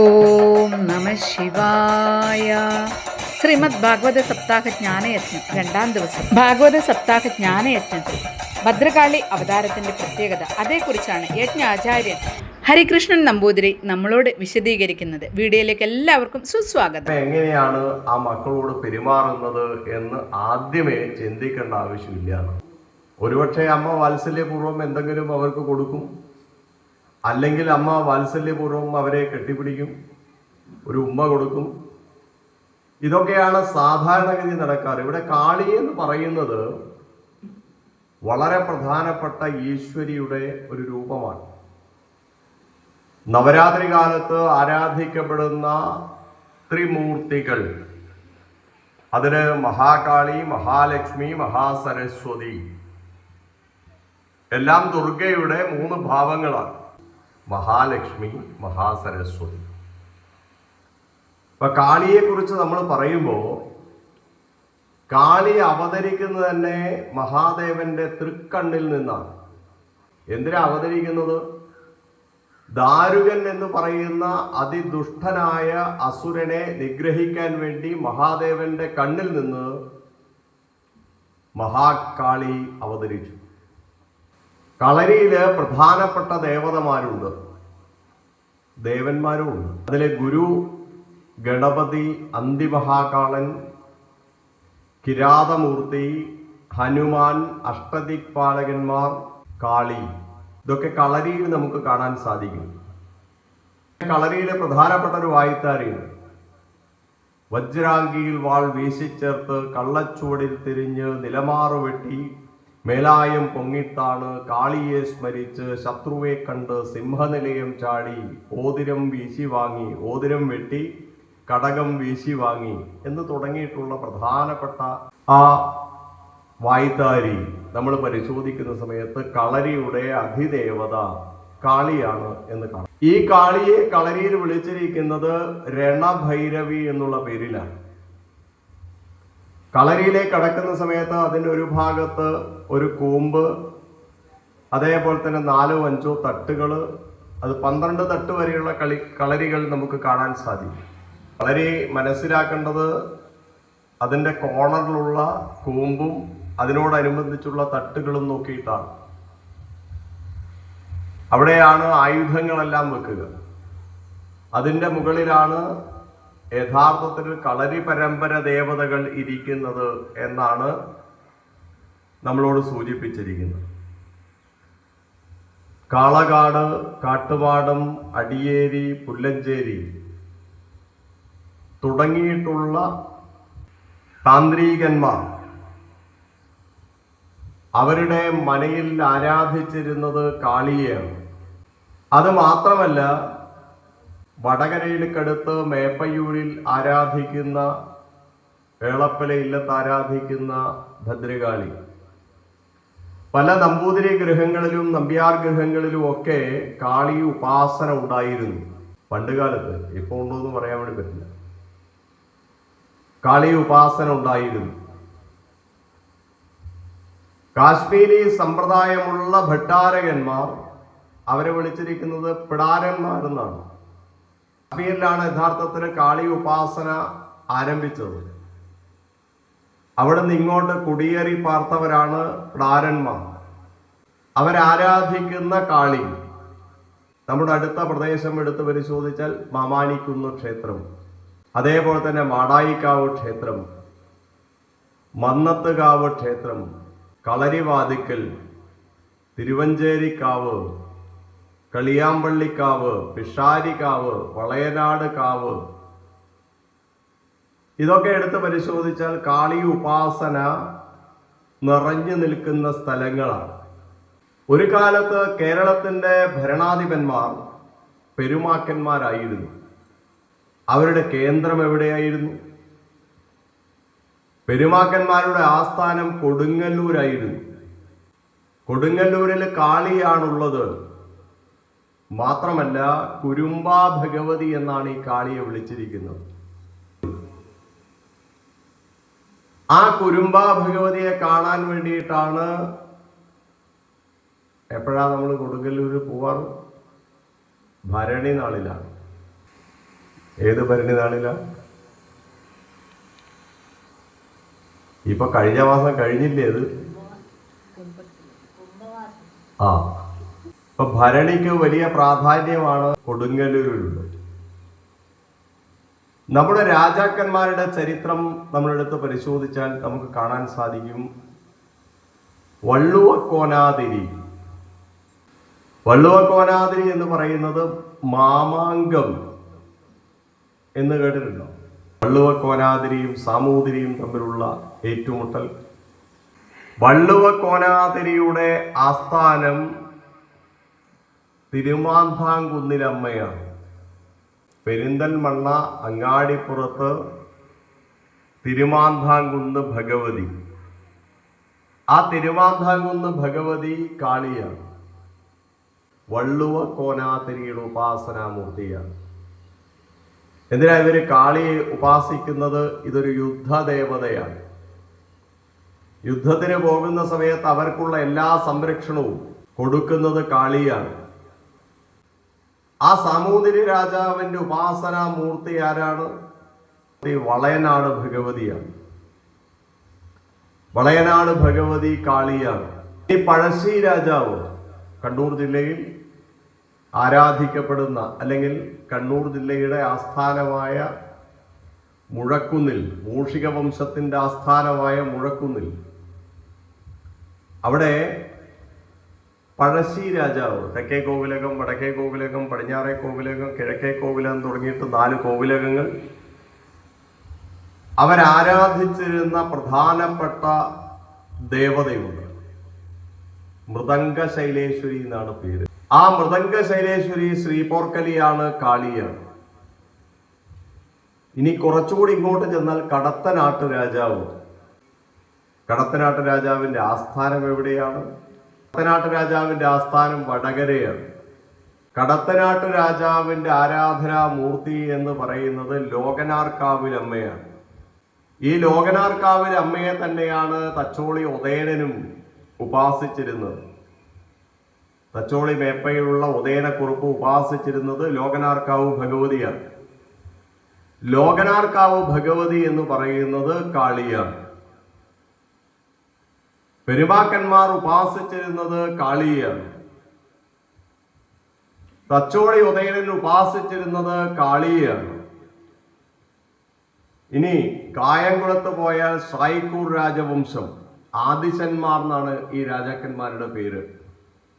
ഓം നമ ശിവായ. ശ്രീമദ് ഭാഗവത സപ്താഹ ജ്ഞാനയജ്ഞം രണ്ടാം ദിവസം. ഭാഗവത സപ്താഹ ജ്ഞാനയജ്ഞത്തിൽ ഭദ്രകാളി അവതാരത്തിന്റെ പ്രത്യേകത. അതേക്കുറിച്ചാണ് യജ്ഞാചാര്യൻ ഹരികൃഷ്ണൻ നമ്പൂതിരി നമ്മളോട് വിശദീകരിക്കുന്നത്. വീഡിയോയിലേക്ക് എല്ലാവർക്കും സുസ്വാഗതം. എങ്ങനെയാണ് ആ മക്കളോട് പെരുമാറുന്നത് എന്ന് ആദ്യമേ ചിന്തിക്കേണ്ട ആവശ്യമില്ല. ഒരുപക്ഷെ അമ്മ വാത്സല്യപൂർവം എന്തെങ്കിലും അവർക്ക് കൊടുക്കും. അല്ലെങ്കിൽ അമ്മ വാത്സല്യപൂർവം അവരെ കെട്ടിപ്പിടിക്കും ഒരു ഉമ്മ കൊടുക്കും. ഇതൊക്കെയാണ് സാധാരണഗതി നടക്കാറ്. ഇവിടെ കാളി എന്ന് പറയുന്നത് വളരെ പ്രധാനപ്പെട്ട ഈശ്വരിയുടെ ഒരു രൂപമാണ്. നവരാത്രി കാലത്ത് ആരാധിക്കപ്പെടുന്ന ത്രിമൂർത്തികൾ. അതിന് മഹാകാളി മഹാലക്ഷ്മി മഹാസരസ്വതി. എല്ലാം ദുർഗയുടെ മൂന്ന് ഭാവങ്ങളാണ്. മഹാലക്ഷ്മി മഹാസരസ്വതി. ഇപ്പൊ കാളിയെ കുറിച്ച് നമ്മൾ പറയുമ്പോൾ കാളി അവതരിക്കുന്നത് തന്നെ മഹാദേവന്റെ തൃക്കണ്ണിൽ നിന്നാണ്. എന്തിനാ അവതരിക്കുന്നത്? ദാരുകൻ എന്ന് പറയുന്ന അതിദുഷ്ടനായ അസുരനെ നിഗ്രഹിക്കാൻ വേണ്ടി മഹാദേവന്റെ കണ്ണിൽ നിന്ന് മഹാകാളി അവതരിച്ചു. കളരിയിൽ പ്രധാനപ്പെട്ട ദേവതമാരുണ്ട്. ദേവന്മാരും ഉണ്ട് അതിലെ ഗുരു ഗണപതി അന്തിമഹാകാളൻ കിരാതമൂർത്തി ഹനുമാൻ അഷ്ടദിക്പാലകന്മാർ കാളി. ഇതൊക്കെ കളരിയിൽ നമുക്ക് കാണാൻ സാധിക്കും. കളരിയിലെ പ്രധാനപ്പെട്ട ഒരു വായ്ത്താരിയാണ് വജ്രാങ്കിയിൽ വാൾ വീശിച്ചേർത്ത് കള്ളച്ചുവടിൽ തിരിഞ്ഞ് നിലമാറു വെട്ടി മേലായം പൊങ്ങിത്താണ് കാളിയെ സ്മരിച്ച് ശത്രുവെ കണ്ട് സിംഹനിലയം ചാടി ഓതിരം വീശി വാങ്ങി ഓതിരം വെട്ടി കടകം വീശി വാങ്ങി എന്ന് തുടങ്ങിയിട്ടുള്ള പ്രധാനപ്പെട്ട ആ വായ്ത്താരി നമ്മൾ പരിശോധിക്കുന്ന സമയത്ത് കളരിയുടെ അധിദേവത കാളിയാണ് എന്ന് കാണാം. ഈ കാളിയെ കളരിയിൽ വിളിച്ചിരിക്കുന്നത് രണഭൈരവി എന്നുള്ള പേരിലാണ്. കളരിയിലേക്ക് കടക്കുന്ന സമയത്ത് അതിന്റെ ഒരു ഭാഗത്ത് ഒരു കൂമ്പ് അതേപോലെ തന്നെ നാലോ അഞ്ചോ തട്ടുകൾ അത് പന്ത്രണ്ട് തട്ട് വരെയുള്ള കളി കളരികൾ നമുക്ക് കാണാൻ സാധിക്കും. കളരി മനസ്സിലാക്കേണ്ടത് അതിന്റെ കോണറിലുള്ള കൂമ്പും അതിനോടനുബന്ധിച്ചുള്ള തട്ടുകളും നോക്കിയിട്ടാണ്. അവിടെയാണ് ആയുധങ്ങളെല്ലാം വെക്കുക. അതിന്റെ മുകളിലാണ് യഥാർത്ഥത്തിൽ കളരി പരമ്പര ദേവതകൾ ഇരിക്കുന്നത് എന്നാണ് നമ്മളോട് സൂചിപ്പിച്ചിരിക്കുന്നത്. കാളകാട് കാട്ടുപാടം അടിയേരി പുല്ലഞ്ചേരി തുടങ്ങിയിട്ടുള്ള താന്ത്രികന്മാർ അവരുടെ മനയിൽ ആരാധിച്ചിരുന്നത് കാളിയെയാണ്. അത് മാത്രമല്ല വടകരയിലേക്കടുത്ത് മേപ്പയൂരിൽ ആരാധിക്കുന്ന വേളപ്പല ഇല്ലത്ത് ആരാധിക്കുന്ന ഭദ്രകാളി. പല നമ്പൂതിരി ഗൃഹങ്ങളിലും നമ്പ്യാർ ഗൃഹങ്ങളിലും ഒക്കെ കാളി ഉപാസന ഉണ്ടായിരുന്നു. പണ്ടുകാലത്ത് ഇപ്പോൾ ഉണ്ടോ എന്ന് പറയാൻ വേണ്ടി പറ്റില്ല. കാളി ഉപാസന ഉണ്ടായിരുന്നു. കാശ്മീരി സമ്പ്രദായമുള്ള ഭട്ടാരകന്മാർ അവരെ വിളിച്ചിരിക്കുന്നത് പിടാരന്മാരെന്നാണ്. കാശ്മീരിലാണ് യഥാർത്ഥത്തിൽ കാളി ഉപാസന ആരംഭിച്ചത്. അവിടെ നിന്ന് ഇങ്ങോട്ട് കുടിയേറി പാർത്തവരാണ് പ്രാരന്മാർ. അവരാരാധിക്കുന്ന കാളി. നമ്മുടെ അടുത്ത പ്രദേശം എടുത്ത് പരിശോധിച്ചാൽ മാമാനിക്കുന്ന് ക്ഷേത്രം. അതേപോലെ തന്നെ മാടായിക്കാവ് ക്ഷേത്രം. മന്നത്തുകാവ് ക്ഷേത്രം. കളരിവാതിക്കൽ. തിരുവഞ്ചേരിക്കാവ്. കളിയാമ്പള്ളിക്കാവ് പിഷാരിക്കാവ് വളയനാട് കാവ്. ഇതൊക്കെ എടുത്ത് പരിശോധിച്ചാൽ കാളി ഉപാസന നിറഞ്ഞു നിൽക്കുന്ന സ്ഥലങ്ങളാണ്. ഒരു കാലത്ത് കേരളത്തിന്റെ ഭരണാധിപന്മാർ പെരുമാക്കന്മാരായിരുന്നു. അവരുടെ കേന്ദ്രം എവിടെയായിരുന്നു? പെരുമാക്കന്മാരുടെ ആസ്ഥാനം കൊടുങ്ങല്ലൂരായിരുന്നു. കൊടുങ്ങല്ലൂരിൽ കാളിയാണുള്ളത്. മാത്രമല്ല കുരുമ്പ ഭഗവതി എന്നാണ് ഈ കാളിയെ വിളിച്ചിരിക്കുന്നത്. ആ കുരുമ്പ ഭഗവതിയെ കാണാൻ വേണ്ടിയിട്ടാണ് എപ്പോഴാ നമ്മൾ കൊടുങ്ങല്ലൂർ പോവാറ്? ഭരണി നാളിലാണ്. ഏത് ഭരണി നാളിലാണ് ഇപ്പൊ കഴിഞ്ഞ മാസം കഴിഞ്ഞില്ലേ അത് ആ. ഇപ്പൊ ഭരണിക്ക് വലിയ പ്രാധാന്യമാണ് കൊടുങ്ങല്ലൂരിലുള്ളത്. നമ്മുടെ രാജാക്കന്മാരുടെ ചരിത്രം നമ്മളെടുത്ത് പരിശോധിച്ചാൽ നമുക്ക് കാണാൻ സാധിക്കും. വള്ളുവക്കോനാതിരി. വള്ളുവക്കോനാതിരി എന്ന് പറയുന്നത് മാമാങ്കം എന്ന് കേട്ടിട്ടുണ്ടോ? വള്ളുവക്കോനാതിരിയും സാമൂതിരിയും തമ്മിലുള്ള ഏറ്റുമുട്ടൽ. വള്ളുവക്കോനാതിരിയുടെ ആസ്ഥാനം തിരുമാന്താംകുന്നിലമ്മയാണ് പെരിന്തൽമണ്ണ അങ്ങാടിപ്പുറത്ത് തിരുമാന്താംകുന്ന് ഭഗവതി. ആ തിരുമാന്താംകുന്ന് ഭഗവതി കാളിയാണ്. വള്ളുവ കോനാതിരിയുടെ ഉപാസനാമൂർത്തിയാണ്. എന്തിനാ ഇവർ കാളിയെ ഉപാസിക്കുന്നത്? ഇതൊരു യുദ്ധദേവതയാണ്. യുദ്ധത്തിന് പോകുന്ന സമയത്ത് അവർക്കുള്ള എല്ലാ സംരക്ഷണവും കൊടുക്കുന്നത് കാളിയാണ്. ആ സാമൂതിരി രാജാവിന്റെ ഉപാസനാ മൂർത്തി ആരാണ് വളയനാട് ഭഗവതിയാണ്. വളയനാട് ഭഗവതി കാളിയാണ്. ഈ പഴശ്ശി രാജാവ് കണ്ണൂർ ജില്ലയിൽ ആരാധിക്കപ്പെടുന്ന അല്ലെങ്കിൽ കണ്ണൂർ ജില്ലയുടെ ആസ്ഥാനമായ മുഴക്കുന്നിൽ മൂഷിക വംശത്തിന്റെ ആസ്ഥാനമായ മുഴക്കുന്നിൽ അവിടെ പഴശ്ശി രാജാവ് തെക്കേ കോവിലകം വടക്കേ കോവിലകം പടിഞ്ഞാറേ കോവിലകം കിഴക്കേ കോവിലകം തുടങ്ങിയിട്ട് നാല് കോവിലകങ്ങൾ അവരാരാധിച്ചിരുന്ന പ്രധാനപ്പെട്ട ദേവതയുണ്ട്. മൃദംഗ ശൈലേശ്വരി എന്നാണ് പേര്. ആ മൃദംഗ ശൈലേശ്വരി ശ്രീപോർക്കലിയാണ് കാളിയാണ്. ഇനി കുറച്ചുകൂടി ഇങ്ങോട്ട് ചെന്നാൽ കടത്തനാട്ട് രാജാവ്. കടത്തനാട്ട് രാജാവിന്റെ ആസ്ഥാനം എവിടെയാണ്? കടത്തനാട്ട് രാജാവിന്റെ ആസ്ഥാനം വടകരയാണ്. കടത്തനാട്ട് രാജാവിന്റെ ആരാധനാ മൂർത്തി എന്ന് പറയുന്നത് ലോകനാർക്കാവിലമ്മയാണ്. ഈ ലോകനാർക്കാവിൽ അമ്മയെ തന്നെയാണ് തച്ചോളി ഉദയനും ഉപാസിച്ചിരുന്നത്. തച്ചോളി മേപ്പയിലുള്ള ഉദയനക്കുറുപ്പ് ഉപാസിച്ചിരുന്നത് ലോകനാർക്കാവ് ഭഗവതിയാണ്. ലോകനാർക്കാവ് ഭഗവതി എന്ന് പറയുന്നത് കാളിയാണ്. പെരുമാക്കന്മാർ ഉപാസിച്ചിരുന്നത് കാളിയാണ് തച്ചോളി ഉദയനൻ ഉപാസിച്ചിരുന്നത് കാളിയാണ് ഇനി കായംകുളത്ത് പോയ സായിക്കൂർ രാജവംശം. ആദിശന്മാർ എന്നാണ് ഈ രാജാക്കന്മാരുടെ പേര്.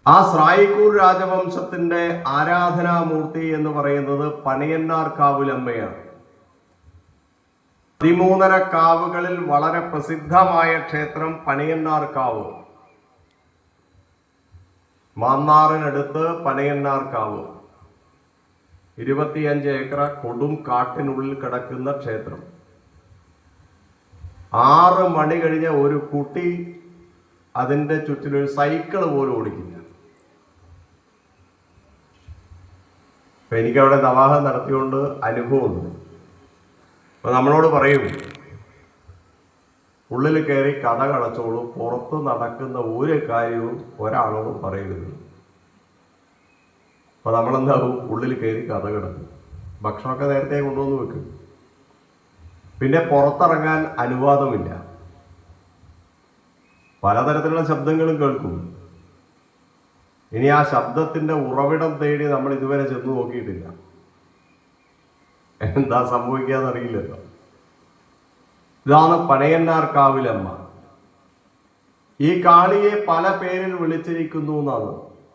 ആ സ്രായിക്കൂർ രാജവംശത്തിന്റെ ആരാധനാമൂർത്തി എന്ന് പറയുന്നത് പണിയന്നാർ കാവുലമ്മയാണ്. പതിമൂന്നര കാവുകളിൽ വളരെ പ്രസിദ്ധമായ ക്ഷേത്രം പനയന്നാർ കാവ്. മാന്നാറിനടുത്ത് പനയന്നാർ കാവ്. ഇരുപത്തിയഞ്ച് ഏക്കർ കൊടും കാട്ടിനുള്ളിൽ കിടക്കുന്ന ക്ഷേത്രം. ആറ് മണി കഴിഞ്ഞ ഒരു കുട്ടി അതിന്റെ ചുറ്റിലൊരു സൈക്കിൾ പോലും ഓടിക്കില്ല. എനിക്ക് എനിക്കവിടെ നവാഹം നടത്തിയോണ്ട് അനുഭവമുണ്ട്. അപ്പൊ നമ്മളോട് പറയും ഉള്ളിൽ കയറി കഥ കളച്ചോളൂ പുറത്ത് നടക്കുന്ന ഒരു കാര്യവും ഒരാളോടും പറയരുത്. അപ്പം നമ്മളെന്താവും ഉള്ളിൽ കയറി കഥ കിടക്കും ഭക്ഷണമൊക്കെ നേരത്തെ കൊണ്ടുവന്ന് വെക്കും. പിന്നെ പുറത്തിറങ്ങാൻ അനുവാദമില്ല. പലതരത്തിലുള്ള ശബ്ദങ്ങളും കേൾക്കും. ഇനി ആ ശബ്ദത്തിന്റെ ഉറവിടം തേടി നമ്മൾ ഇതുവരെ ചെന്ന് നോക്കിയിട്ടില്ല. എന്താ സംഭവിക്കാന്ന് അറിയില്ലല്ലോ. ഇതാണ് പഴയന്നാർ കാവിലമ്മ. ഈ കാളിയെ പല പേരിൽ വിളിച്ചിരിക്കുന്നു എന്നാണ്.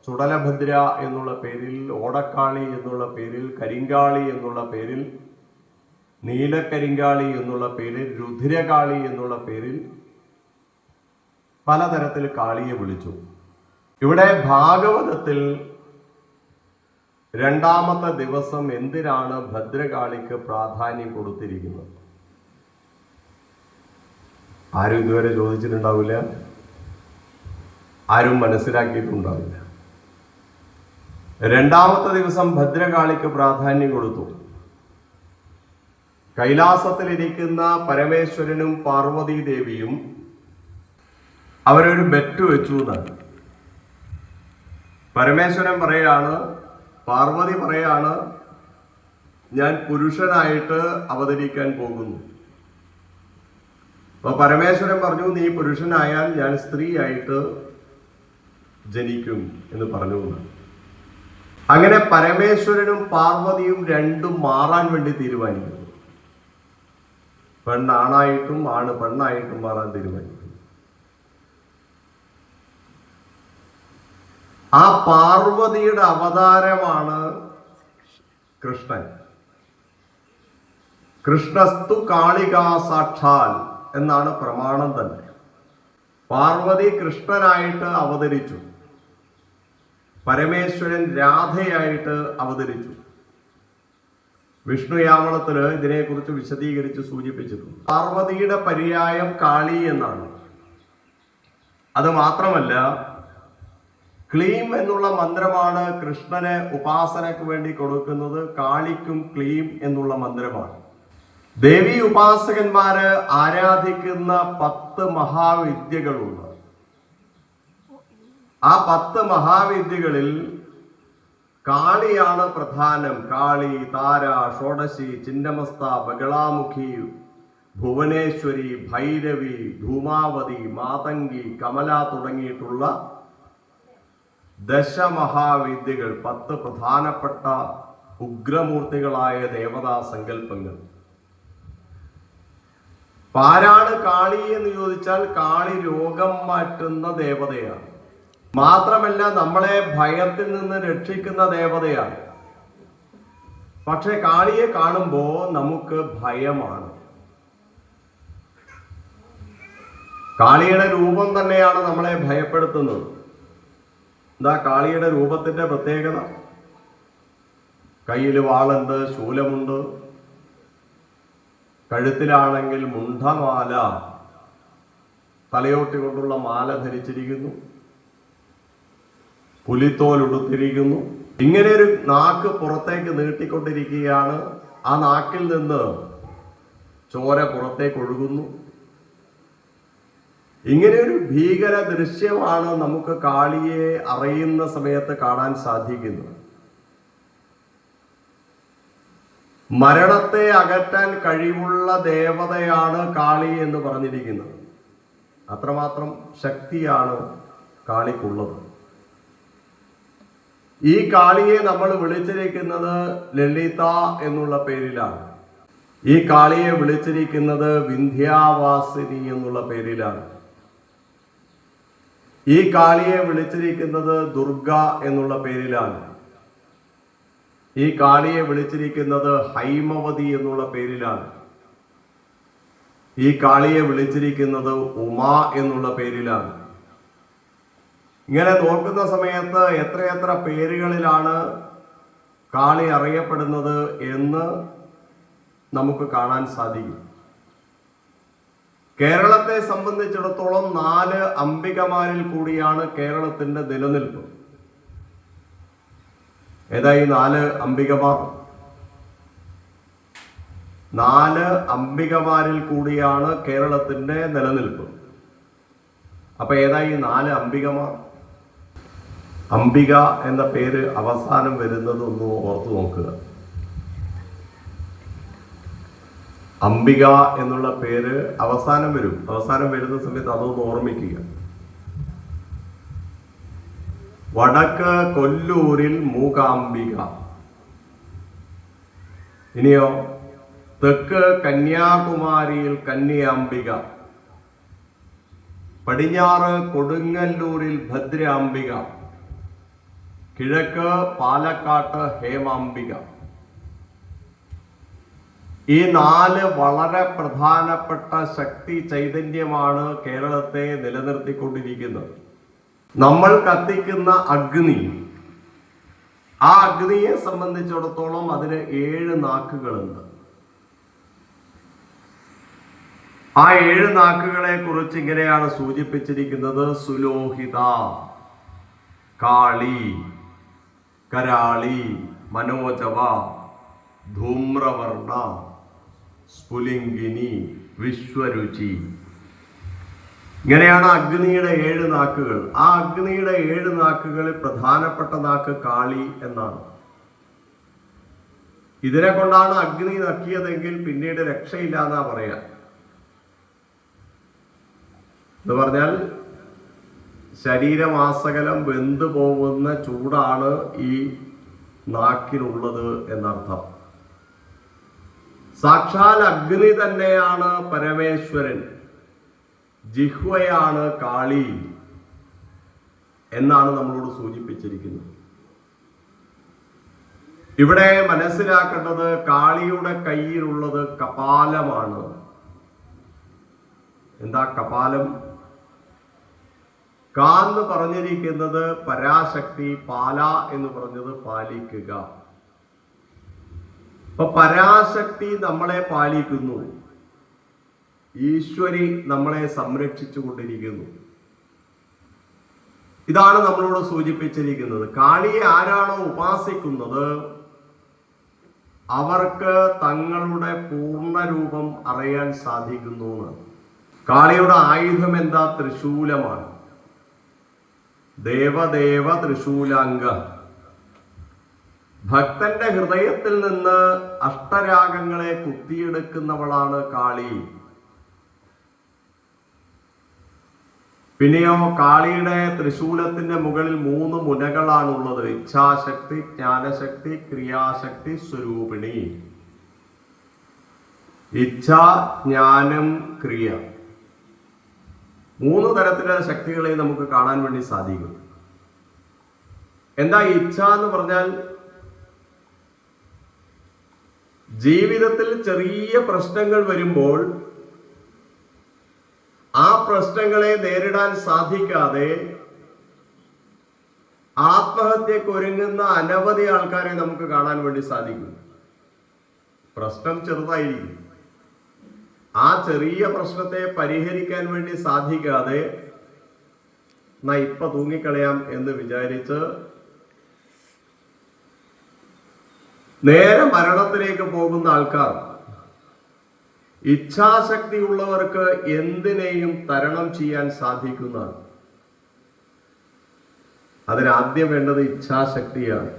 ചുടലഭദ്ര എന്നുള്ള പേരിൽ ഓടക്കാളി എന്നുള്ള പേരിൽ കരിങ്കാളി എന്നുള്ള പേരിൽ നീലക്കരിങ്കാളി എന്നുള്ള പേരിൽ രുധിരകാളി എന്നുള്ള പേരിൽ പലതരത്തിൽ കാളിയെ വിളിച്ചു. ഇവിടെ ഭാഗവതത്തിൽ രണ്ടാമത്തെ ദിവസം എന്തിനാണ് ഭദ്രകാളിക്ക് പ്രാധാന്യം കൊടുത്തിരിക്കുന്നത്? ആരും ഇതുവരെ ചോദിച്ചിട്ടുണ്ടാവില്ല. ആരും മനസ്സിലാക്കിയിട്ടുണ്ടാവില്ല. രണ്ടാമത്തെ ദിവസം ഭദ്രകാളിക്ക് പ്രാധാന്യം കൊടുത്തു. കൈലാസത്തിലിരിക്കുന്ന പരമേശ്വരനും പാർവതി ദേവിയും അവരൊരു ബെറ്റ് വെച്ചു എന്നാണ്. പരമേശ്വരൻ പറയാണ് പാർവതി പറയാണ് ഞാൻ പുരുഷനായിട്ട് അവതരിക്കാൻ പോകുന്നു. അപ്പൊ പരമേശ്വരൻ പറഞ്ഞു നീ പുരുഷനായാൽ ഞാൻ സ്ത്രീയായിട്ട് ജനിക്കും എന്ന് പറഞ്ഞു അങ്ങനെ പരമേശ്വരനും പാർവതിയും രണ്ടും മാറാൻ വേണ്ടി തീരുമാനിക്കുന്നു. പെണ്ണാണായിട്ടും ആണ് പെണ്ണായിട്ടും മാറാൻ തീരുമാനിക്കുന്നു ആ പാർവതിയുടെ അവതാരമാണ് കൃഷ്ണൻ. കൃഷ്ണസ്തു കാളികാ സാക്ഷാൽ എന്നാണ് പ്രമാണം തന്നെ. പാർവതി കൃഷ്ണനായിട്ട് അവതരിച്ചു. പരമേശ്വരൻ രാധയായിട്ട് അവതരിച്ചു. വിഷ്ണുയാമളത്തിൽ ഇതിനെക്കുറിച്ച് വിശദീകരിച്ച് സൂചിപ്പിച്ചിട്ടുണ്ട്. പാർവതിയുടെ പര്യായം കാളി എന്നാണ്. അത് മാത്രമല്ല ക്ലീം എന്നുള്ള മന്ത്രമാണ് കൃഷ്ണന് ഉപാസനയ്ക്ക് വേണ്ടി കൊടുക്കുന്നത്. കാളിക്കും ക്ലീം എന്നുള്ള മന്ത്രമാണ്. ദേവി ഉപാസകന്മാര് ആരാധിക്കുന്ന പത്ത് മഹാവിദ്യകളുണ്ട്. ആ പത്ത് മഹാവിദ്യകളിൽ കാളിയാണ് പ്രധാനം. കാളി താര ഷോഡശി ചിന്നമസ്ത ബഗളാമുഖി ഭുവനേശ്വരി ഭൈരവി ധൂമാവതി മാതങ്കി കമല തുടങ്ങിയിട്ടുള്ള ദശമഹാവിദ്യകൾ പത്ത് പ്രധാനപ്പെട്ട ഉഗ്രമൂർത്തികളായ ദേവതാ സങ്കല്പങ്ങൾ പാരാണ് കാളി എന്ന് ചോദിച്ചാൽ കാളി രോഗം മാറ്റുന്ന ദേവതയാണ്. മാത്രമല്ല നമ്മളെ ഭയത്തിൽ നിന്ന് രക്ഷിക്കുന്ന ദേവതയാണ്. പക്ഷെ കാളിയെ കാണുമ്പോൾ നമുക്ക് ഭയമാണ്. കാളിയുടെ രൂപം തന്നെയാണ് നമ്മളെ ഭയപ്പെടുത്തുന്നത്. എന്താ കാളിയുടെ രൂപത്തിന്റെ പ്രത്യേകത. കയ്യിൽ വാളുണ്ട് ശൂലമുണ്ട്. കഴുത്തിലാണെങ്കിൽ മുണ്ടമാല. തലയോട്ടി കൊണ്ടുള്ള മാല ധരിച്ചിരിക്കുന്നു. പുലിത്തോൽ ഉടുത്തിരിക്കുന്നു. ഇങ്ങനെ ഒരു നാക്ക് പുറത്തേക്ക് നീട്ടിക്കൊണ്ടിരിക്കുകയാണ്. ആ നാക്കിൽ നിന്ന് ചോര പുറത്തേക്ക് ഒഴുകുന്നു. ഇങ്ങനെ ഒരു ഭീകര ദൃശ്യമാണ് നമുക്ക് കാളിയെ അറിയുന്ന സമയത്ത് കാണാൻ സാധിക്കുന്നത്. മരണത്തെ അകറ്റാൻ കഴിവുള്ള ദേവതയാണ് കാളി എന്ന് പറഞ്ഞിരിക്കുന്നത്. അത്രമാത്രം ശക്തിയാണ് കാളിക്കുള്ളത്. ഈ കാളിയെ നമ്മൾ വിളിച്ചിരിക്കുന്നത് ലളിത എന്നുള്ള പേരിലാണ്. ഈ കാളിയെ വിളിച്ചിരിക്കുന്നത് വിന്ധ്യാവാസിനി എന്നുള്ള പേരിലാണ്. ഈ കാളിയെ വിളിച്ചിരിക്കുന്നത് ദുർഗ എന്നുള്ള പേരിലാണ്. ഈ കാളിയെ വിളിച്ചിരിക്കുന്നത് ഹൈമവതി എന്നുള്ള പേരിലാണ്. ഈ കാളിയെ വിളിച്ചിരിക്കുന്നത് ഉമ എന്നുള്ള പേരിലാണ്. ഇങ്ങനെ നോക്കുന്ന സമയത്ത് എത്രയെത്ര പേരുകളിലാണ് കാളി അറിയപ്പെടുന്നത് എന്ന് നമുക്ക് കാണാൻ സാധിക്കും. കേരളത്തെ സംബന്ധിച്ചിടത്തോളം നാല് അംബികമാരിൽ കൂടിയാണ് കേരളത്തിന്റെ നിലനിൽപ്പ്. ഏതായി നാല് അംബികമാർ? നാല് അംബികമാരിൽ കൂടിയാണ് കേരളത്തിന്റെ നിലനിൽപ്പ്. അപ്പൊ ഏതായി നാല് അംബികമാർ? അംബിക എന്ന പേര് അവസാനം വരുന്നത് ഒന്ന് ഓർത്തു നോക്കുക. അംബിക എന്നുള്ള പേര് അവസാനം വരും. അവസാനം വരുന്ന സമയത്ത് അതൊന്ന് ഓർമ്മിക്കുക. വടക്ക് കൊല്ലൂരിൽ മൂകാംബിക. ഇനിയോ? തെക്ക് കന്യാകുമാരിയിൽ കന്യാംബിക. പടിഞ്ഞാറ് കൊടുങ്ങല്ലൂരിൽ ഭദ്രാംബിക. കിഴക്ക് പാലക്കാട്ട് ഹേമാംബിക. ഈ നാല് വളരെ പ്രധാനപ്പെട്ട ശക്തി ചൈതന്യമാണ് കേരളത്തെ നിലനിർത്തിക്കൊണ്ടിരിക്കുന്നത്. നമ്മൾ കത്തിക്കുന്ന അഗ്നി. ആ അഗ്നിയെ സംബന്ധിച്ചിടത്തോളം അതിന് ഏഴ് നാക്കുകളുണ്ട്. ആ ഏഴ് നാക്കുകളെ കുറിച്ച് ഇങ്ങനെയാണ് സൂചിപ്പിച്ചിരിക്കുന്നത്. സുലോഹിത കാളി കരാളി മനോജവ ധൂമ്രവർണ സ്ഫുലിംഗിനി വിശ്വരുചി. ഇങ്ങനെയാണ് അഗ്നിയുടെ ഏഴ് നാക്കുകൾ. ആ അഗ്നിയുടെ ഏഴ് നാക്കുകളിൽ പ്രധാനപ്പെട്ട നാക്ക് കാളി എന്നാണ്. ഇതിനെ കൊണ്ടാണ് അഗ്നി നക്കിയതെങ്കിൽ പിന്നീട് രക്ഷയില്ല എന്നാ പറയാ. എന്ന് പറഞ്ഞാൽ ശരീരമാസകലം വെന്തു പോകുന്ന ചൂടാണ് ഈ നാക്കിനുള്ളത് എന്നർത്ഥം. സാക്ഷാൽ അഗ്നി തന്നെയാണ് പരമേശ്വരൻ. ജിഹ്വയാണ് കാളി എന്നാണ് നമ്മളോട് സൂചിപ്പിച്ചിരിക്കുന്നത്. ഇവിടെ മനസ്സിലാക്കേണ്ടത് കാളിയുടെ കയ്യിലുള്ളത് കപാലമാണ്. എന്താ കപാലം? കാന്ന് പറഞ്ഞിരിക്കുന്നത് പരാശക്തി പാല എന്ന് പറഞ്ഞത് പാലിക്കുക. അപ്പൊ പരാശക്തി നമ്മളെ പാലിക്കുന്നു. ഈശ്വരി നമ്മളെ സംരക്ഷിച്ചു കൊണ്ടിരിക്കുന്നു ഇതാണ് നമ്മളോട് സൂചിപ്പിച്ചിരിക്കുന്നത്. കാളിയെ ആരാണോ ഉപാസിക്കുന്നത് അവർക്ക് തങ്ങളുടെ പൂർണരൂപം അറിയാൻ സാധിക്കുന്നു കാളിയുടെ ആയുധം എന്താ? തൃശൂലമാണ് ദേവദേവ തൃശൂലാംഗ ഭക്തന്റെ ഹൃദയത്തിൽ നിന്ന് അഷ്ടരാഗങ്ങളെ കുത്തിയെടുക്കുന്നവളാണ് കാളി. പിന്നെയോ കാളിയുടെ ത്രിശൂലത്തിന്റെ മുകളിൽ മൂന്ന് മുനകളാണുള്ളത്. ഇച്ഛാശക്തി ജ്ഞാനശക്തി ക്രിയാശക്തി സ്വരൂപിണി. ഇച്ഛ ജ്ഞാനം ക്രിയ. മൂന്ന് തരത്തിലുള്ള ശക്തികളെ നമുക്ക് കാണാൻ വേണ്ടി സാധിക്കും. എന്താ ഇച്ഛ എന്ന് പറഞ്ഞാൽ ജീവിതത്തിൽ ചെറിയ പ്രശ്നങ്ങൾ വരുമ്പോൾ ആ പ്രശ്നങ്ങളെ നേരിടാൻ സാധിക്കാതെ ആത്മഹത്യക്ക് ഒരുങ്ങുന്ന അനവധി ആൾക്കാരെ നമുക്ക് കാണാൻ വേണ്ടി സാധിക്കും. പ്രശ്നം ചെറുതായിരിക്കും. ആ ചെറിയ പ്രശ്നത്തെ പരിഹരിക്കാൻ വേണ്ടി സാധിക്കാതെ എന്നാ ഇപ്പൊ തൂങ്ങിക്കളയാം എന്ന് വിചാരിച്ച് നേരെ മരണത്തിലേക്ക് പോകുന്ന ആൾക്കാർ. ഇച്ഛാശക്തി ഉള്ളവർക്ക് എന്തിനേയും തരണം ചെയ്യാൻ സാധിക്കുന്നതാണ്. അതിനാദ്യം വേണ്ടത് ഇച്ഛാശക്തിയാണ്.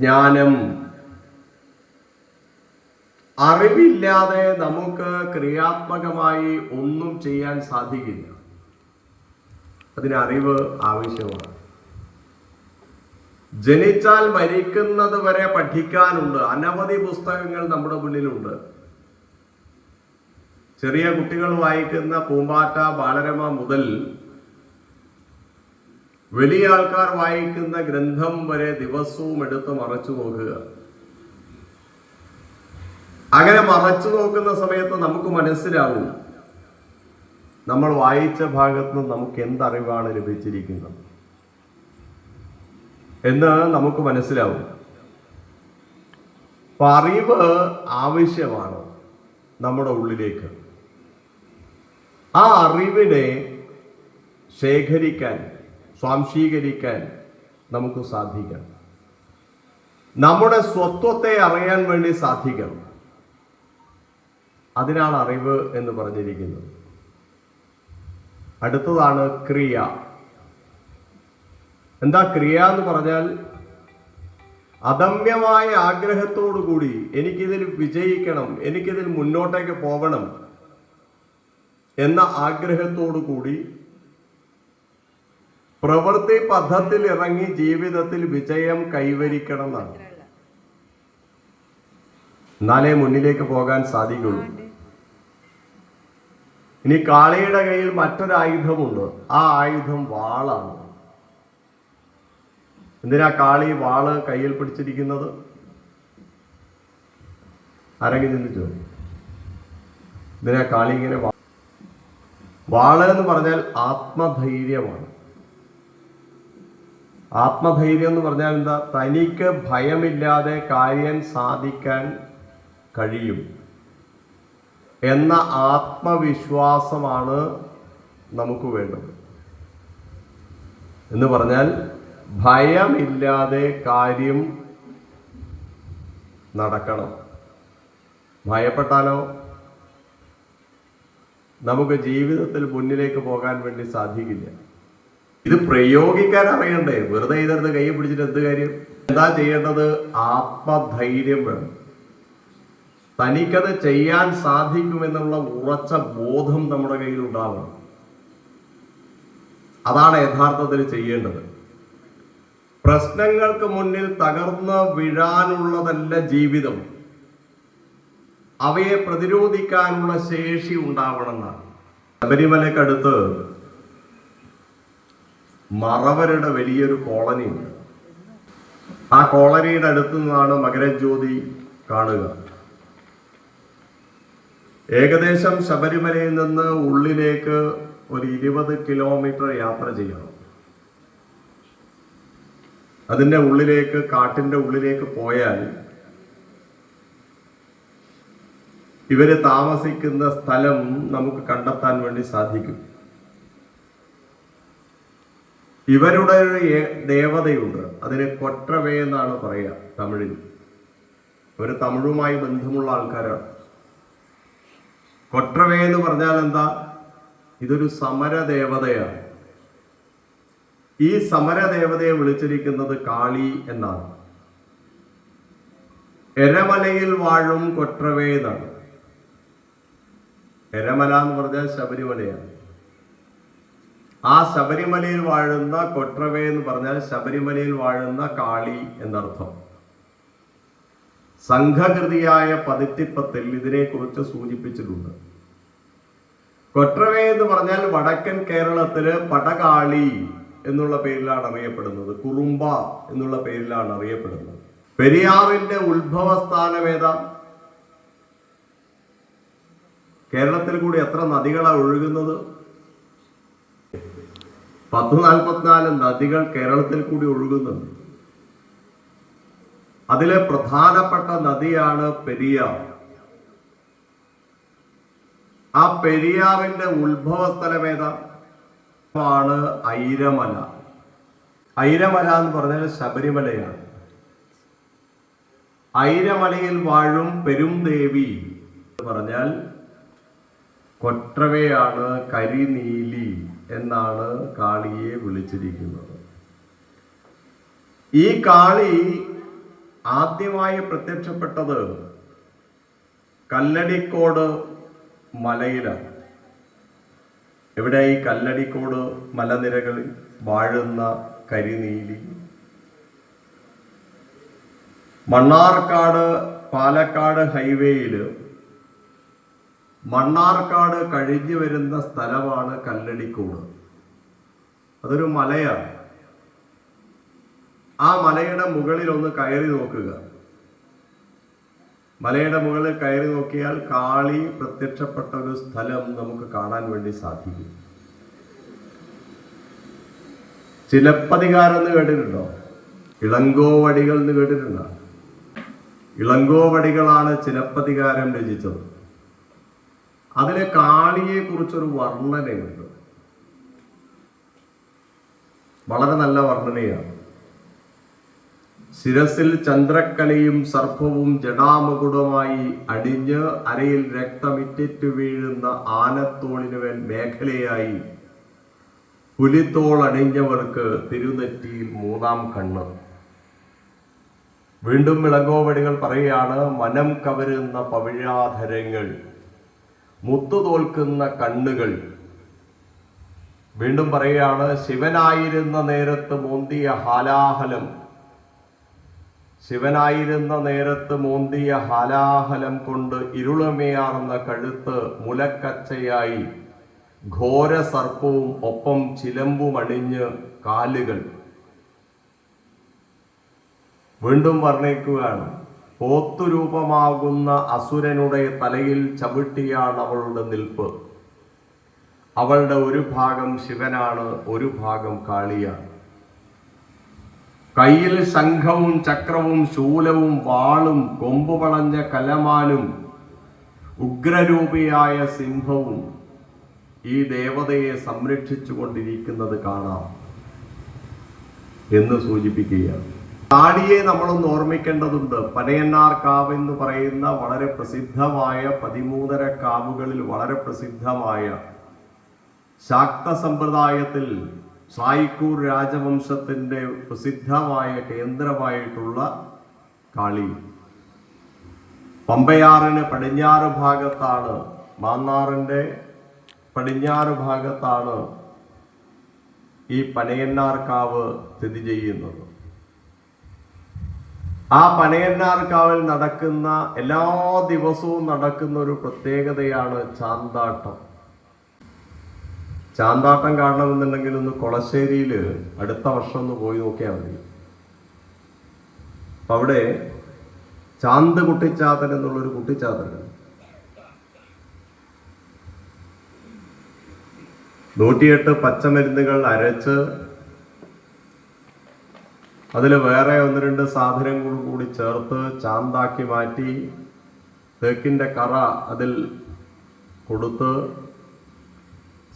ജ്ഞാനം. അറിവില്ലാതെ നമുക്ക് ക്രിയാത്മകമായി ഒന്നും ചെയ്യാൻ സാധിക്കില്ല. അതിന് അറിവ് ആവശ്യമാണ്. ജനിച്ചാൽ മരിക്കുന്നത് വരെ പഠിക്കാനുണ്ട്. അനവധി പുസ്തകങ്ങൾ നമ്മുടെ മുന്നിലുണ്ട്. ചെറിയ കുട്ടികൾ വായിക്കുന്ന പൂമ്പാറ്റ ബാലരമ മുതൽ വലിയ ആൾക്കാർ വായിക്കുന്ന ഗ്രന്ഥം വരെ ദിവസവും എടുത്ത് മറച്ചു നോക്കുക. അങ്ങനെ മറച്ചു നോക്കുന്ന സമയത്ത് നമുക്ക് മനസ്സിലാവും നമ്മൾ വായിച്ച ഭാഗത്ത് നമുക്ക് എന്തറിവാണ് ലഭിച്ചിരിക്കുന്നത്. എന്ന് നമുക്ക് മനസ്സിലാവും അപ്പൊ അറിവ് ആവശ്യമാണ് നമ്മുടെ ഉള്ളിലേക്ക്? ആ അറിവിനെ ശേഖരിക്കാൻ സ്വാംശീകരിക്കാൻ നമുക്ക് സാധിക്കണം. നമ്മുടെ സ്വത്വത്തെ അറിയാൻ വേണ്ടി സാധിക്കണം. അതിനാണ് അറിവ് എന്ന് പറഞ്ഞിരിക്കുന്നത്. അടുത്തതാണ് ക്രിയ. എന്താ ക്രിയ എന്ന് പറഞ്ഞാൽ അദമ്യമായ ആഗ്രഹത്തോടു കൂടി എനിക്കിതിൽ വിജയിക്കണം എനിക്കിതിൽ മുന്നോട്ടേക്ക് പോകണം എന്ന ആഗ്രഹത്തോടു കൂടി പ്രവൃത്തി പഥത്തിൽ ഇറങ്ങി ജീവിതത്തിൽ വിജയം കൈവരിക്കണം എന്നാണ്. എന്നാലേ മുന്നിലേക്ക് പോകാൻ സാധിക്കുള്ളൂ. ഇനി കാളിയുടെ കയ്യിൽ മറ്റൊരു ആയുധമുണ്ട് ആ ആയുധം വാളാണ്. എന്തിനാ കാളി വാൾ കയ്യിൽ പിടിച്ചിരിക്കുന്നത്? ആരെങ്കിലും ചിന്തിച്ചോ? എന്തിനാ കാളി ഇങ്ങനെ വാൾ എന്ന് പറഞ്ഞാൽ ആത്മധൈര്യമാണ്. ആത്മധൈര്യം എന്ന് പറഞ്ഞാൽ എന്താ? തനിക്ക് ഭയമില്ലാതെ കാര്യം സാധിക്കാൻ കഴിയും എന്ന ആത്മവിശ്വാസമാണ് നമുക്ക് വേണ്ടത്. എന്ന് പറഞ്ഞാൽ ഭയമില്ലാതെ കാര്യം നടക്കണം. ഭയപ്പെട്ടാലോ? നമുക്ക് ജീവിതത്തിൽ മുന്നിലേക്ക് പോകാൻ വേണ്ടി സാധിക്കില്ല. ഇത് പ്രയോഗിക്കാൻ അറിയണ്ടേ? വെറുതെ ഇതെടുത്ത് കൈ പിടിച്ചിട്ട് എന്ത് കാര്യം? എന്താ ചെയ്യേണ്ടത്? ആത്മധൈര്യം വേണം. തനിക്കത് ചെയ്യാൻ സാധിക്കുമെന്നുള്ള ഉറച്ച ബോധം നമ്മുടെ കയ്യിൽ ഉണ്ടാവണം അതാണ് യഥാർത്ഥത്തിൽ ചെയ്യേണ്ടത്. പ്രശ്നങ്ങൾക്ക് മുന്നിൽ തകർന്ന് വീഴാനുള്ളതല്ല ജീവിതം. അവയെ പ്രതിരോധിക്കാനുള്ള ശേഷി ഉണ്ടാവണമെന്നാണ്. ശബരിമലക്കടുത്ത് മറവരുടെ വലിയൊരു കോളനി ഉണ്ട് ആ കോളനിയുടെ അടുത്ത് നിന്നാണ് മകരജ്യോതി കാണുക. ഏകദേശം ശബരിമലയിൽ നിന്ന് ഉള്ളിലേക്ക് ഒരു ഇരുപത് കിലോമീറ്റർ യാത്ര ചെയ്യണം. അതിന്റെ ഉള്ളിലേക്ക് കാട്ടിന്റെ ഉള്ളിലേക്ക് പോയാൽ ഇവർ താമസിക്കുന്ന സ്ഥലം നമുക്ക് കണ്ടെത്താൻ വേണ്ടി സാധിക്കും. ഇവരുടെ ഒരു ദേവതയുണ്ട്. അതിന് കൊറ്റവേ എന്നാണ് പറയുക തമിഴിൽ. ഇവർ തമിഴുമായി ബന്ധമുള്ള ആൾക്കാരാണ്. കൊറ്റവേ എന്ന് പറഞ്ഞാൽ എന്താ? ഇതൊരു സമരദേവതയാണ് ഈ സമരദേവതയെ വിളിച്ചിരിക്കുന്നത് കാളി എന്നാണ്. എരമലയിൽ വാഴും കൊട്രവേ എരമല എന്ന് പറഞ്ഞാൽ ശബരിമലയാണ്. ആ ശബരിമലയിൽ വാഴുന്ന കൊട്രവേ എന്ന് പറഞ്ഞാൽ ശബരിമലയിൽ വാഴുന്ന കാളി എന്നർത്ഥം. സംഘകൃതിയായ പതിറ്റിപ്പത്തിൽ ഇതിനെക്കുറിച്ച് സൂചിപ്പിച്ചിട്ടുണ്ട്. കൊട്രവേ എന്ന് പറഞ്ഞാൽ വടക്കൻ കേരളത്തിൽ പടകാളി എന്നുള്ള പേരിലാണ് അറിയപ്പെടുന്നത്. കുറുമ്പ എന്നുള്ള പേരിലാണ് അറിയപ്പെടുന്നത്. പെരിയാറിന്റെ ഉത്ഭവസ്ഥാനം ഏതാ? കേരളത്തിൽ കൂടി എത്ര നദികളാണ് ഒഴുകുന്നത്? പത്ത് നാൽപ്പത്തിനാല് നദികൾ കേരളത്തിൽ കൂടി ഒഴുകുന്നുണ്ട്. അതിലെ പ്രധാനപ്പെട്ട നദിയാണ് പെരിയാർ. ആ പെരിയാറിന്റെ ഉത്ഭവ ഏതാ? ആണ് ഐരമല. ഐരമല എന്ന് പറഞ്ഞാൽ ശബരിമലയാണ്. ഐരമലയിൽ വാഴും പെരുംദേവി എന്ന് പറഞ്ഞാൽ കൊട്ടവയാണ് കരിനീലി എന്നാണ് കാളിയെ വിളിച്ചിരിക്കുന്നത്. ഈ കാളി ആദ്യമായി പ്രത്യക്ഷപ്പെട്ടത് കല്ലടിക്കോട് മലയിലാണ്. ഇവിടെ ഈ കല്ലടിക്കോട് മലനിരകളിൽ വാഴുന്ന കരിനീലി? മണ്ണാർക്കാട് പാലക്കാട് ഹൈവേയിൽ മണ്ണാർക്കാട് കഴിഞ്ഞു വരുന്ന സ്ഥലമാണ് കല്ലടിക്കോട്. അതൊരു മലയാണ്. ആ മലയുടെ മുകളിൽ ഒന്ന് കയറി നോക്കുക. മലയുടെ മുകളിൽ കയറി നോക്കിയാൽ കാളി പ്രത്യക്ഷപ്പെട്ട ഒരു സ്ഥലം നമുക്ക് കാണാൻ വേണ്ടി സാധിക്കും. ചിലപ്പതികാരം എന്ന് കേട്ടിട്ടുണ്ടോ? ഇളങ്കോവടികൾ എന്ന് കേട്ടിട്ടുണ്ടോ? ഇളങ്കോവടികളാണ് ചിലപ്പതികാരം രചിച്ചത്. അതിലെ കാളിയെ കുറിച്ചൊരു വർണനയുണ്ട്. വളരെ നല്ല വർണനയാണ്. ശിരസിൽ ചന്ദ്രക്കലയും സർപ്പവും ജടാമകുടമായി അടിഞ്ഞ് അരയിൽ രക്തമിറ്റിറ്റു വീഴുന്ന ആനത്തോളിനുവൻ മേഖലയായി പുലിത്തോൾ അണിഞ്ഞവർക്ക് തിരുനെറ്റിയിൽ മൂന്നാം കണ്ണ്. വീണ്ടും വിളങ്കോവടികൾ പറയുകയാണ് മനം കവരുന്ന പവിഴാധരങ്ങൾ മുത്തു തോൽക്കുന്ന കണ്ണുകൾ. വീണ്ടും പറയുകയാണ് ശിവനായിരുന്ന നേരത്ത് മോന്തിയ ഹാലാഹലം ശിവനായിരുന്ന നേരത്ത് മോന്തിയ ഹാലാഹലം കൊണ്ട് ഇരുളമയാർന്ന കഴുത്ത് മുലക്കച്ചയായി. ഘോര സർപ്പവും ഒപ്പം ചിലമ്പുമണിഞ്ഞ് കാലുകൾ. വീണ്ടും വർണിക്കുകയാണ്. പോത്തുരൂപമാകുന്ന അസുരനുടെ തലയിൽ ചവിട്ടിയാണ് അവളുടെ നിൽപ്പ്. അവളുടെ ഒരു ഭാഗം ശിവനാണ് ഒരു ഭാഗം കാളിയാണ്. കയ്യിൽ ശംഖവും ചക്രവും ശൂലവും വാളും കൊമ്പുപളഞ്ഞ കലമാനും ഉഗ്രരൂപിയായ സിംഹവും ഈ ദേവതയെ സംരക്ഷിച്ചു കൊണ്ടിരിക്കുന്നത് കാണാം എന്ന് സൂചിപ്പിക്കുകയാണ്. താടിയെ നമ്മളൊന്ന് ഓർമ്മിക്കേണ്ടതുണ്ട്. പനയന്നാർ കാവ് എന്ന് പറയുന്ന വളരെ പ്രസിദ്ധമായ പതിമൂന്നര കാവുകളിൽ വളരെ പ്രസിദ്ധമായ ശാക്ത സമ്പ്രദായത്തിൽ സായിക്കൂർ രാജവംശത്തിന്റെ പ്രസിദ്ധമായ കേന്ദ്രമായിട്ടുള്ള കാളി. പമ്പയാറിന് പടിഞ്ഞാറ് ഭാഗത്താണ് മാന്നാറിന്റെ പടിഞ്ഞാറ് ഭാഗത്താണ് ഈ പനയന്നാർക്കാവ് സ്ഥിതി ചെയ്യുന്നത്. ആ പനയന്നാർക്കാവിൽ നടക്കുന്ന എല്ലാ ദിവസവും നടക്കുന്ന ഒരു പ്രത്യേകതയാണ് ചാന്താട്ടം. ചാന്താട്ടം കാണണമെന്നുണ്ടെങ്കിൽ ഒന്ന് കൊളശ്ശേരിയിൽ അടുത്ത വർഷം ഒന്ന് പോയി നോക്കിയാൽ മതി. അപ്പം അവിടെ ചാന്ത് കുട്ടിച്ചാത്തൻ എന്നുള്ളൊരു കുട്ടിച്ചാത്തൻ നൂറ്റിയെട്ട് പച്ചമരുന്നുകൾ അരച്ച് അതിൽ വേറെ ഒന്ന് രണ്ട് സാധനങ്ങൾ കൂടി ചേർത്ത് ചാന്താക്കി മാറ്റി തേക്കിന്റെ കറ അതിൽ കൊടുത്ത്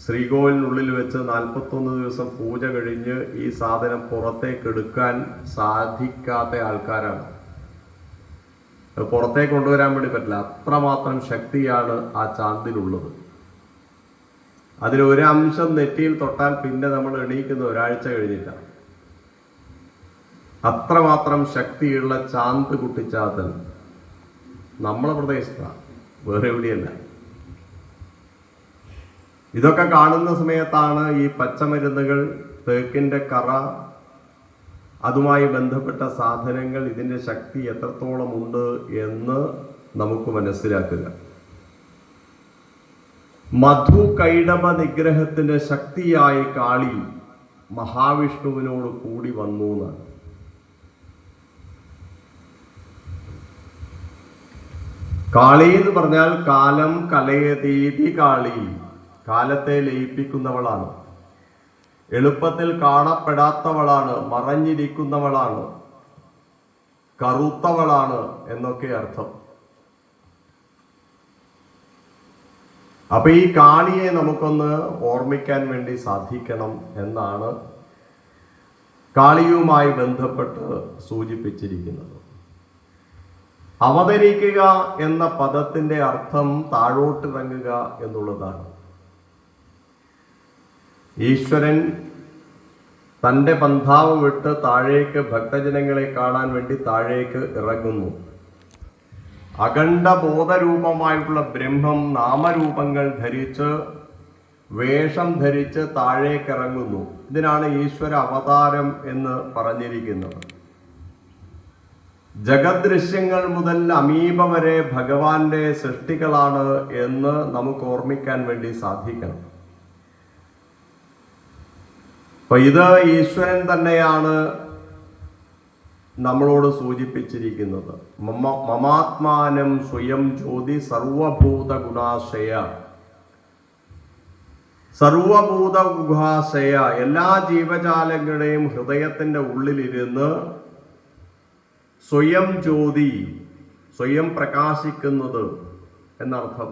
ശ്രീകോവിലിനുള്ളിൽ വെച്ച് നാൽപ്പത്തൊന്ന് ദിവസം പൂജ കഴിഞ്ഞ് ഈ സാധനം പുറത്തേക്കെടുക്കാൻ സാധിക്കാത്ത ആൾക്കാരാണ്. പുറത്തേക്ക് കൊണ്ടുവരാൻ വേണ്ടി പറ്റില്ല. അത്രമാത്രം ശക്തിയാണ് ആ ചാന്തിലുള്ളത്. അതിൽ ഒരു അംശം നെറ്റിയിൽ തൊട്ടാൽ പിന്നെ നമ്മൾ എണീക്കുന്ന ഒരാഴ്ച കഴിഞ്ഞില്ല. അത്രമാത്രം ശക്തിയുള്ള ചാന്ത് കുട്ടിച്ചാത്തൻ നമ്മളെ പ്രദേശത്താണ് വേറെ എവിടെയല്ല. ഇതൊക്കെ കാണുന്ന സമയത്താണ് ഈ പച്ചമരുന്നുകൾ തേക്കിന്റെ കറ അതുമായി ബന്ധപ്പെട്ട സാധനങ്ങൾ ഇതിന്റെ ശക്തി എത്രത്തോളം ഉണ്ട് എന്ന് നമുക്ക് മനസ്സിലാക്കുക. മധു കൈടമ നിഗ്രഹത്തിന്റെ ശക്തിയായി കാളി മഹാവിഷ്ണുവിനോട് കൂടി വന്നു എന്നാണ്. കാളി എന്ന് പറഞ്ഞാൽ കാലം കലയതീതി കാളി. കാലത്തെ ലയിപ്പിക്കുന്നവളാണ്. എളുപ്പത്തിൽ കാണപ്പെടാത്തവളാണ് മറഞ്ഞിരിക്കുന്നവളാണ് കറുത്തവളാണ് എന്നൊക്കെ അർത്ഥം. അപ്പൊ ഈ കാണിയെ നമുക്കൊന്ന് ഓർമ്മിക്കാൻ വേണ്ടി സാധിക്കണം എന്നാണ് കാളിയുമായി ബന്ധപ്പെട്ട് സൂചിപ്പിച്ചിരിക്കുന്നത്. അവതരിക്കുക എന്ന പദത്തിന്റെ അർത്ഥം താഴോട്ടിറങ്ങുക എന്നുള്ളതാണ്. ഈശ്വരൻ തന്റെ പന്ഥാവ് വിട്ട് താഴേക്ക് ഭക്തജനങ്ങളെ കാണാൻ വേണ്ടി താഴേക്ക് ഇറങ്ങുന്നു. അഖണ്ഡ ബോധരൂപമായിട്ടുള്ള ബ്രഹ്മം നാമരൂപങ്ങൾ ധരിച്ച് വേഷം ധരിച്ച് താഴേക്കിറങ്ങുന്നു. ഇതിനാണ് ഈശ്വര അവതാരം എന്ന് പറഞ്ഞിരിക്കുന്നത്. ജഗദൃശ്യങ്ങൾ മുതൽ അമീബ വരെ ഭഗവാന്റെ സൃഷ്ടികളാണ് എന്ന് നമുക്ക് ഓർമ്മിക്കാൻ വേണ്ടി സാധിക്കണം. അപ്പൊ ഇത് ഈശ്വരൻ തന്നെയാണ് നമ്മളോട് സൂചിപ്പിച്ചിരിക്കുന്നത്. മമ മമാത്മാനം സ്വയം ജ്യോതി സർവഭൂത ഗുണാശയ സർവഭൂത ഗുഹാശയ എല്ലാ ജീവജാലങ്ങളുടെയും ഹൃദയത്തിന്റെ ഉള്ളിലിരുന്ന് സ്വയം ജ്യോതി സ്വയം പ്രകാശിക്കുന്നത് എന്നർത്ഥം.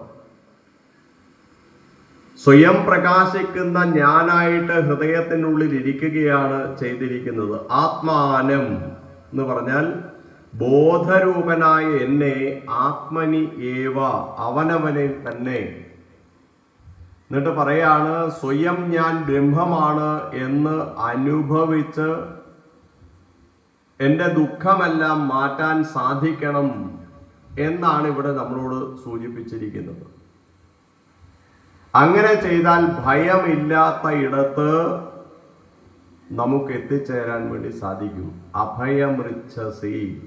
സ്വയം പ്രകാശിക്കുന്ന ഞാനായിട്ട് ഹൃദയത്തിനുള്ളിൽ ഇരിക്കുകയാണ് ചെയ്തിരിക്കുന്നത്. ആത്മാനം എന്ന് പറഞ്ഞാൽ ബോധരൂപനായ എന്നെ ആത്മനി ഏവ അവനവനെ തന്നെ. എന്നിട്ട് പറയാണ് സ്വയം ഞാൻ ബ്രഹ്മമാണ് എന്ന് അനുഭവിച്ച് എന്റെ ദുഃഖമെല്ലാം മാറ്റാൻ സാധിക്കണം എന്നാണ് ഇവിടെ നമ്മളോട് സൂചിപ്പിച്ചിരിക്കുന്നത്. അങ്ങനെ ചെയ്താൽ ഭയമില്ലാത്ത ഇടത്ത് നമുക്ക് എത്തിച്ചേരാൻ വേണ്ടി സാധിക്കും. അഭയമൃച്ഛസി.